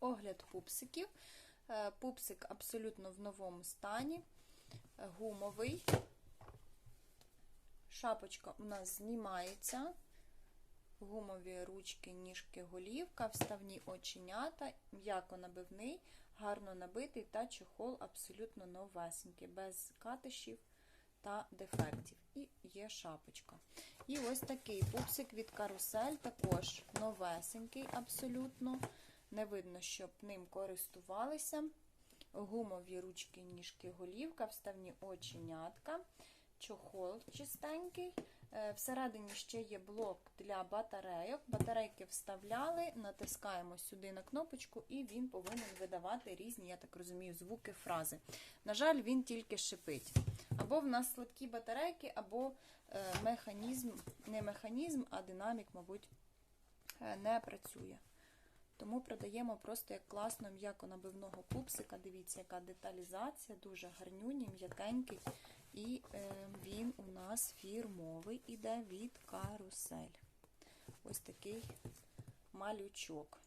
Огляд пупсиків. Е, Пупсик абсолютно в новому стані, е, гумовий. Шапочка у нас знімається. Гумові ручки, ніжки, голівка, вставні оченята, м'яко набивний, гарно набитий та чохол абсолютно новесенький, без катишів та дефектів. І є шапочка. І ось такий пупсик від карусель, також новесенький, абсолютно. Не видно, щоб ним користувалися. Гумові ручки, ніжки, голівка, вставні оченятка, чохол чистенький. Е, Всередині ще є блок для батарейок. Батарейки вставляли, натискаємо сюди на кнопочку, і він повинен видавати різні, я так розумію, звуки, фрази. На жаль, він тільки шипить. Або в нас слабкі батарейки, або е, механізм, не механізм, а динамік, мабуть, е, не працює. Тому продаємо просто як класно м'яко-набивного пупсика. Дивіться, яка деталізація, дуже гарнюній, м'якенький. І е, він у нас фірмовий іде від карусель. Ось такий малючок.